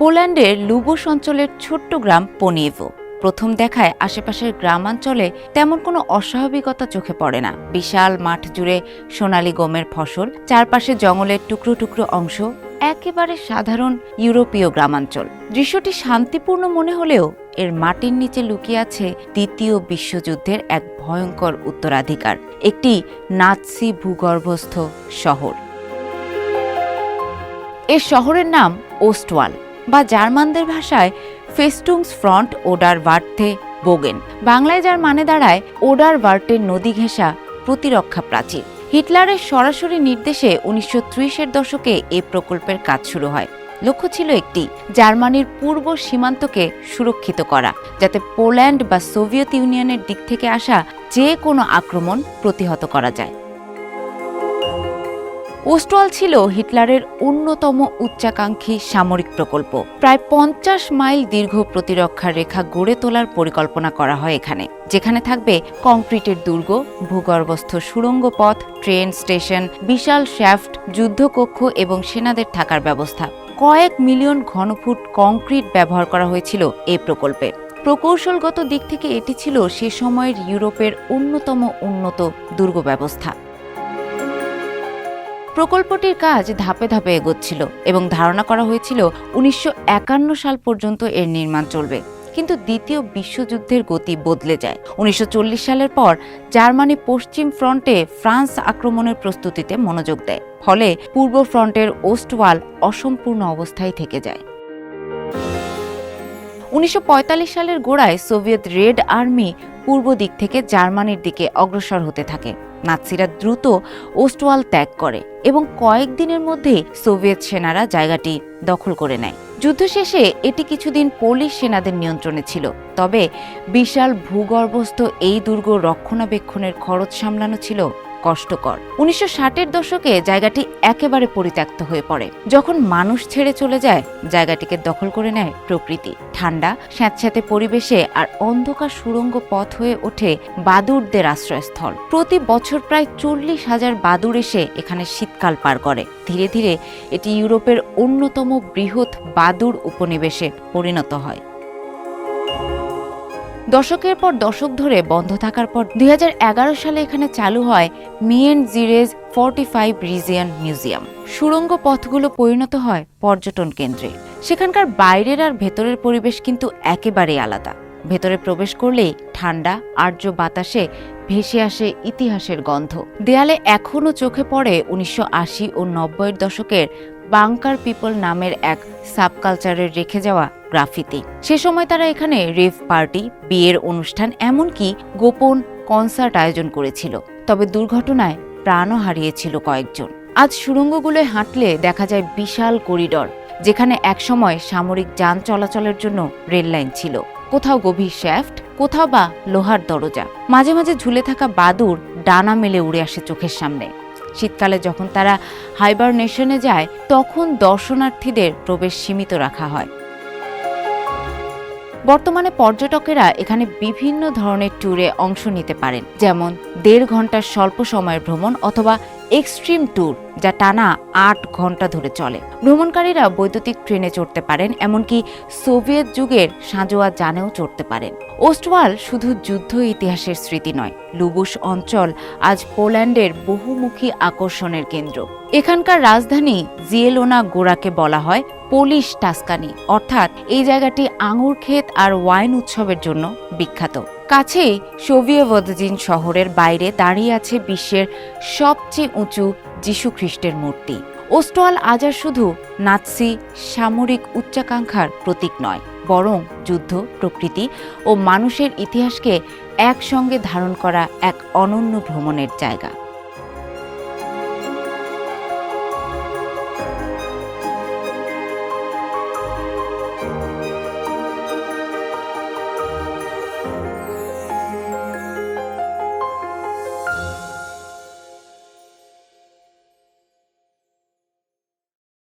পোল্যান্ডের লুবোস অঞ্চলের ছোট্ট গ্রাম পনিয়েভো প্রথম দেখায় আশেপাশের গ্রামাঞ্চলে তেমন কোনো অস্বাভাবিকতা চোখে পড়ে না। বিশাল মাঠ জুড়ে সোনালি গমের ফসল, চারপাশে জঙ্গলের টুকরো টুকরো অংশ, একেবারে সাধারণ ইউরোপীয় গ্রামাঞ্চল। দৃশ্যটি শান্তিপূর্ণ মনে হলেও এর মাটির নিচে লুকিয়ে আছে দ্বিতীয় বিশ্বযুদ্ধের এক ভয়ঙ্কর উত্তরাধিকার, একটি নাৎসি ভূগর্ভস্থ শহর। এর শহরের নাম ওস্টওয়াল। বা জার্মানদের ভাষায় ফেস্টুংস ফ্রন্ট ওডার ভার্থে বোগেন। বাংলায় যার মানে দাঁড়ায় ওডার ভার্টের নদী ঘেঁষা প্রতিরক্ষা প্রাচীর। হিটলারের সরাসরি নির্দেশে উনিশশো ত্রিশের দশকে এ প্রকল্পের কাজ শুরু হয়। লক্ষ্য ছিল একটি, জার্মানির পূর্ব সীমান্তকে সুরক্ষিত করা, যাতে পোল্যান্ড বা সোভিয়েত ইউনিয়নের দিক থেকে আসা যে কোনো আক্রমণ প্রতিহত করা যায়। ওস্টওয়াল ছিল হিটলারের অন্যতম উচ্চাকাঙ্ক্ষী সামরিক প্রকল্প। প্রায় পঞ্চাশ মাইল দীর্ঘ প্রতিরক্ষার রেখা গড়ে তোলার পরিকল্পনা করা হয় এখানে, যেখানে থাকবে কংক্রিটের দুর্গ, ভূগর্ভস্থ সুড়ঙ্গ পথ, ট্রেন স্টেশন, বিশাল শ্যাফট, যুদ্ধকক্ষ এবং সেনাদের থাকার ব্যবস্থা। কয়েক মিলিয়ন ঘনফুট কংক্রিট ব্যবহার করা হয়েছিল এই প্রকল্পে। প্রকৌশলগত দিক থেকে এটি ছিল সে সময়ের ইউরোপের অন্যতম উন্নত দুর্গ ব্যবস্থা। প্রকল্পটির কাজ ধাপে ধাপে এগোচ্ছিল এবং ধারণা করা হয়েছিল উনিশশো একান্ন সাল পর্যন্ত এর নির্মাণ চলবে। কিন্তু দ্বিতীয় বিশ্বযুদ্ধের গতি বদলে যায়। উনিশশো চল্লিশ সালের পর জার্মানি পশ্চিম ফ্রন্টে ফ্রান্স আক্রমণের প্রস্তুতিতে মনোযোগ দেয়। ফলে পূর্ব ফ্রন্টের ওস্টওয়াল অসম্পূর্ণ অবস্থায় থেকে যায়। উনিশশো পঁয়তাল্লিশ সালের গোড়ায় সোভিয়েত রেড আর্মি পূর্ব দিক থেকে জার্মানির দিকে অগ্রসর হতে থাকে। নাৎসিরা দ্রুত ওস্টওয়াল ত্যাগ করে এবং কয়েকদিনের মধ্যে সোভিয়েত সেনারা জায়গাটি দখল করে নেয়। যুদ্ধ শেষে এটি কিছুদিন পোলিশ সেনাদের নিয়ন্ত্রণে ছিল, তবে বিশাল ভূগর্ভস্থ এই দুর্গ রক্ষণাবেক্ষণের খরচ সামলানো ছিল কষ্টকর। উনিশশো ষাটের দশকে জায়গাটি একেবারে পরিত্যক্ত হয়ে পড়ে। যখন মানুষ ছেড়ে চলে যায়, জায়গাটিকে দখল করে নেয় প্রকৃতি। ঠান্ডা, স্যাঁতস্যাঁতে পরিবেশে আর অন্ধকার সুড়ঙ্গ পথ হয়ে ওঠে বাদুরদের আশ্রয়স্থল। প্রতি বছর প্রায় চল্লিশ হাজার বাদুর এসে এখানে শীতকাল পার করে। ধীরে ধীরে এটি ইউরোপের অন্যতম বৃহৎ বাদুর উপনিবেশে পরিণত হয়। দশকের পর দশক ধরে বন্ধ থাকার পর দুই হাজার এগারো সালে এখানে চালু হয় মিয়েন জিরেজ ফর্টি ফাইভ রিজিয়ান মিউজিয়াম। সুড়ঙ্গ পথগুলো পরিণত হয় পর্যটন কেন্দ্রে। সেখানকার বাইরের আর ভেতরের পরিবেশ কিন্তু একেবারেই আলাদা। ভেতরে প্রবেশ করলেই ঠান্ডা, আর্য বাতাসে ভেসে আসে ইতিহাসের গন্ধ। দেয়ালে এখনও চোখে পড়ে উনিশশো আশি ও নব্বইয়ের দশকের বাংকার পিপল নামের এক সাবকালচারের রেখে যাওয়া গ্রাফিতি। সে সময় তারা এখানে রেভ পার্টি, বিয়ের অনুষ্ঠান, এমনকি গোপন কনসার্ট আয়োজন করেছিল। তবে দুর্ঘটনায় প্রাণও হারিয়েছিল কয়েকজন। আজ সুড়ঙ্গগুলোয় হাঁটলে দেখা যায় বিশাল করিডর, যেখানে একসময় সামরিক যান চলাচলের জন্য রেললাইন ছিল। কোথাও গভীর শ্যাফট, কোথাও বা লোহার দরজা। মাঝে মাঝে ঝুলে থাকা বাদুর ডানা মেলে উড়ে আসে চোখের সামনে। শীতকালে যখন তারা হাইবারনেশনে যায়, তখন দর্শনার্থীদের প্রবেশ সীমিত রাখা হয়। বর্তমানে পর্যটকেরা এখানে বিভিন্ন ধরনের ট্যুরে অংশ নিতে পারেন, যেমন দেড় ঘণ্টার স্বল্প সময়ের ভ্রমণ অথবা এক্সট্রিম ট্যুর যা টানা আট ঘণ্টা ধরে চলে। ভ্রমণকারীরা বৈদ্যুতিক ট্রেনে চড়তে পারেন, এমনকি সোভিয়েত যুগের সাঁজোয়া যানেও চড়তে পারেন। ওস্টওয়াল শুধু যুদ্ধ ইতিহাসের স্মৃতি নয় লুবুস অঞ্চল আজ পোল্যান্ডের বহুমুখী আকর্ষণের কেন্দ্র। এখানকার রাজধানী জিয়েলোনা গোড়াকে বলা হয় পোলিশ টাস্কানি, অর্থাৎ এই জায়গাটি আঙুর ক্ষেত আর ওয়াইন উৎসবের জন্য বিখ্যাত। কাছেই সোভিয়েভদিন শহরের বাইরে দাঁড়িয়ে আছে বিশ্বের সবচেয়ে উঁচু যীশু খ্রিস্টের মূর্তি। ওস্টোয়াল আজার শুধু নাৎসি সামরিক উচ্চাকাঙ্ক্ষার প্রতীক নয়, বরং যুদ্ধ, প্রকৃতি ও মানুষের ইতিহাসকে একসঙ্গে ধারণ করা এক অনন্য ভ্রমণের জায়গা।